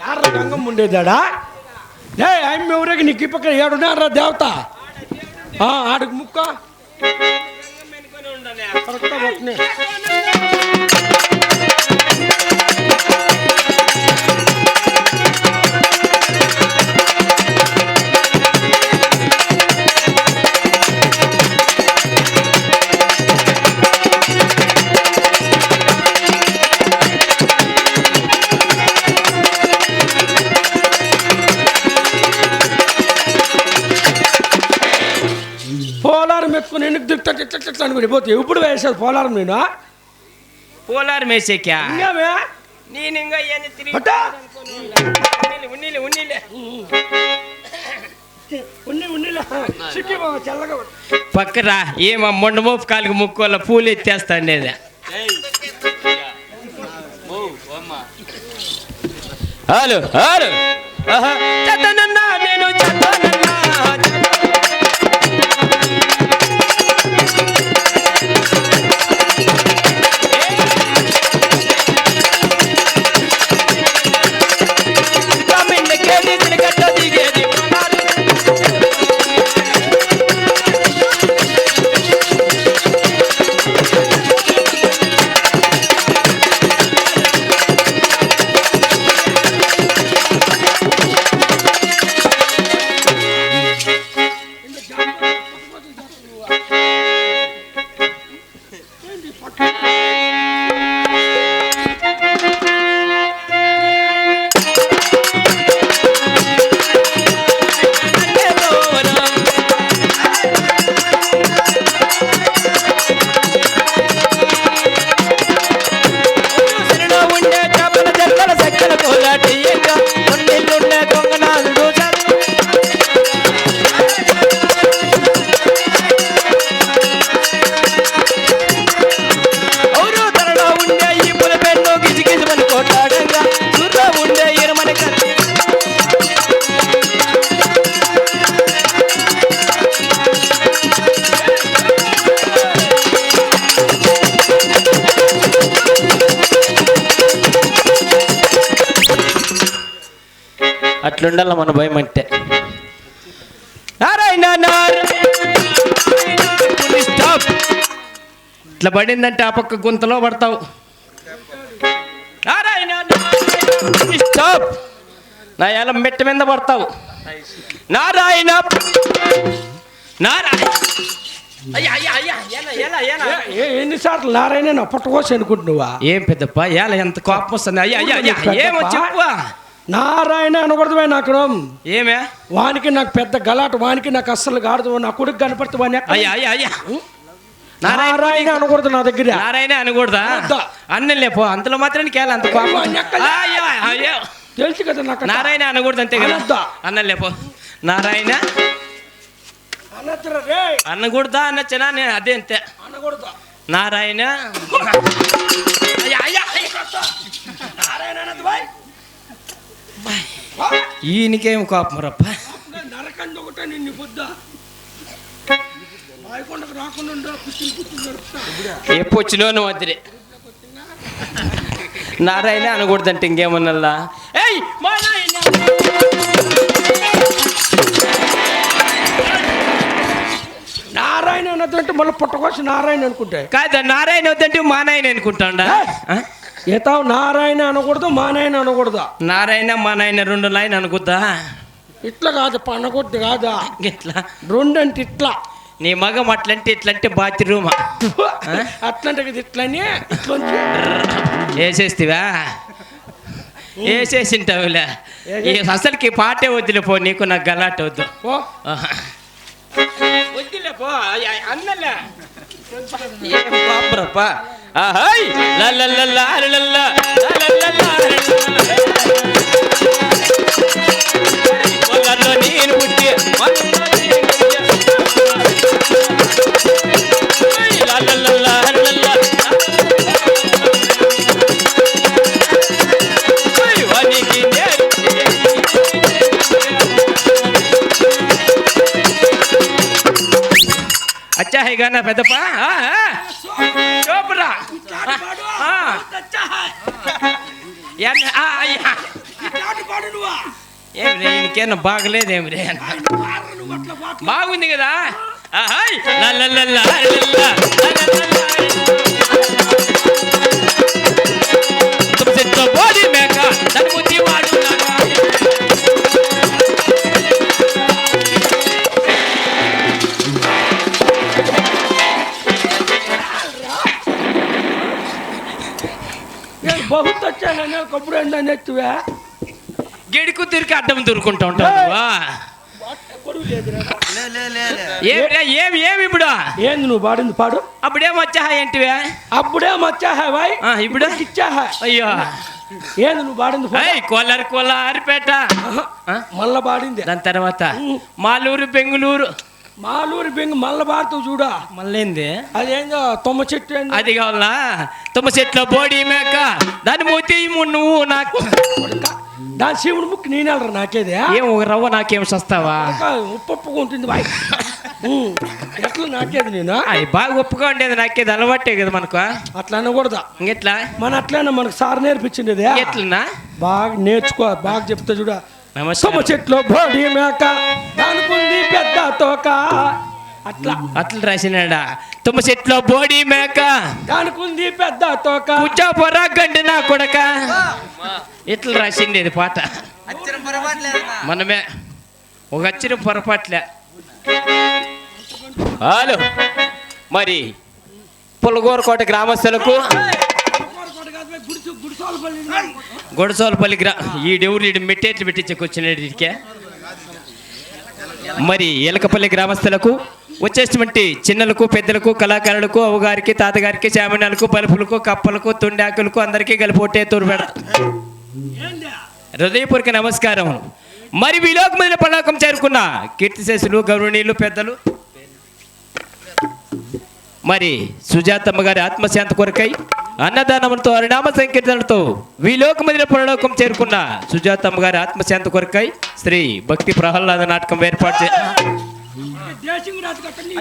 ಯಾರ ಹಂಗ ಮುಂದೆ ಇದ್ದಾಡ ಏ ಐಮ್ಮೆ ಅವ್ರಿಗೆ ನಿಕ್ಕಿ ಪಕ್ಕ ಎರಡು ನಾರ ದೇವತ. ಹಾ ಆಡಕ್ಕೆ ಮುಕ್ಕ. ಕರೆಕ್ಟಾಗಿ పోలారం ఎత్తుకుని ఎందుకు దిక్తా ఇట్లా అనుకుని పోతే ఎప్పుడు వేసేది పోలారం నేను? పోలారు ఇంకేమే? నేను ఇంకా ఏంది తిరిగి? ఉన్నీలే, ఉన్నీలే ఉన్నీలే. ఉన్ని ఉన్నిలే. సిక్కి బావ చల్లగా ఉంది. పక్కరా ఏమో మొండ మోపు కాలికి ముక్కోల పూలు ఎత్తేస్తా అనేది హలో హలో. అట్లుండాల మన భయం అంటే. నారాయణ స్టాప్. ఇట్లా పడిందంటే ఆ పక్క గుంతలో పడతావు. నారాయణ స్టాప్. నా ఎలా మెట్ట మీద పడతావు. నారాయణ నారాయణ. ఎన్నిసార్లు నారాయణ నా పుట్టకోసి అనుకుంటున్నావా ఏం పెద్దప్ప ఎలా ఎంత కోపం వస్తుంది. అయ్యా అయ్యా ఏమో చెప్పు నారాయణ అనకూడదు నాకు ఏమే? వానికి నాకు పెద్ద గలాట వానికి నాకు అస్సలు కాడదు నా కొడుకు కనపడితే అయ్యా అయ్యా అయ్యా. నారాయణ అనకూడదు నా దగ్గర. నారాయణ అనకూడదా? వద్దా. అన్నలే పో అంతలో మాత్రం కేళ అంత అక్కడ. తెలుసు కదా నాకు. నారాయణ అనకూడదు అంతే కదా. అన్నలే పో నారాయణ. అనకూడదా అనొచ్చనా? నేను అదే అంతే. అనకూడదు? నారాయణ. అయ్యా, అయ్యా, అయ్యా. నారాయణ ఈయనకేం కోపం రప్ప? నరకంది ఒకటే నిన్ను ఎప్పొచ్చినోను వద్దురే నారాయణ అనకూడదంటే ఇంకేమన్నా ఏయ్ మా నాయన నారాయణ అనొద్దంటే మళ్ళీ పుట్టకోసి నారాయణ అనుకుంటే. కాదా నారాయణ వద్దంటే మా నాయన అనుకుంటాడా ఆ? ఏతావు నారాయణ అనకూడదు మా నాయన అనకూడదు. నారాయణ మా నాయన రెండు లైన్ అనుకుద్దా ఇట్లా కాదు పండగొద్దు కాదా? ఇట్లా. రెండు అంటే ఇట్లా. నీ మగం అట్లంటే ఇట్లంటే బాత్రూమ్. అట్లంటే ఇట్లని వేసేస్తివా? వేసేసింటావులే. ఈ అసలుకి పాటే వద్దులే పో నీకు నాకు గలాట వద్దు. వద్దులే పో అన్నలే. ಏನ್ ಪಾಪ್ರಪ್ಪ ಆಹೈ ಲಲ್ಲಲ್ಲ ಅರಳಲ್ಲ ಲಲ್ಲಲ್ಲ ಅರಳಲ್ಲ ನೀನು ಹುಟ್ಟಿ ಮತ್ತೆ గానా పెద్దప్ప చూపురా ఏమిరే ఇంకేనా బాగలేదేమిరే బాగుంది కదా కప్పుడు ఎత్తువే? గిడుకు తిరిగి అడ్డం దూరుకుంటా ఉంటావు నువ్వా? ఏం రే, ఏం ఏమి ఇప్పుడు? ఏంది నువ్వు పాడింది? పాడు. అప్పుడేం వచ్చా ఏంటివే? అప్పుడే మచ్చా హై భాయ్ ఆ, ఇప్పుడు? ఇచ్చా హై అయ్యో. ఏంది నువ్వు పాడింది? కోలారు కోలారిపేట? మళ్ళా పాడింది. దాని తర్వాత మాలూరు బెంగుళూరు. మాలూరి బెంగ మళ్ళా పాడుతావు చూడా? మళ్ళీంది అదేందో తొమ్మ చెట్టు అది కావాలా? తుమ్మ చెట్ల బోడి మేక దాని మూతి నువ్వు నాకు. దాని శివుడు ముక్కు నేనెళ్ళరా నాకేదే? ఏం ఒక రవ్వ నాకేం సస్తావా? ఉప్పు ఉంటుంది బాయ్. ఎట్లా నాకేది నేను? అది బాగా ఒప్పుగా ఉండేది నాకేది అలవాటే కదా మనకు. అట్లా అనకూడదా? ఇంకెట్లా? మన అట్లనే మనకు సార్ నేర్పించింది ఎట్లనా? బాగా నేర్చుకో బాగా చెప్తా చూడ. నమస్తే చెట్లు బోడి మేక దానికుంది పెద్ద తోక. అట్లా. అట్లా రాసినాడా? తుమ్మ చెట్ల బోడి మేక. దానికుంది పెద్ద తోక. కూర్చో పొరా గండి నా కొడక. ఇట్లా రాసింది ఇది పాట. మనమే ఒక అచ్చిన పొరపాట్లే. హలో. మరి పులగూరకోట గ్రామస్తులకు గొడసోలపల్లి గ్రా ఈ డెవురు ఈడు మెట్టేట్లు పెట్టించకు వచ్చినాడు వీడికే మరి ఏలకపల్లి గ్రామస్తులకు వచ్చేటువంటి చిన్నలకు పెద్దలకు కళాకారులకు అవ్వగారికి తాతగారికి చామనాలకు పలుపులకు కప్పలకు తుండాకులకు అందరికీ కలిపి ఒట్టే తోడు హృదయపూర్వక నమస్కారం. మరి విలోకమైన మీద పలాకం చేరుకున్న కీర్తిశేషులు గౌరవనీయులు పెద్దలు మరి సుజాతమ్మ గారి ఆత్మశాంతి కొరకై అన్నదానములతో హరినామ సంకీర్తనలతో విలోక పరలోకం చేరుకున్న సుజాతమ్మ గారి ఆత్మశాంతి కొరకై శ్రీ భక్తి ప్రహ్లాద నాటకం ఏర్పాటు చే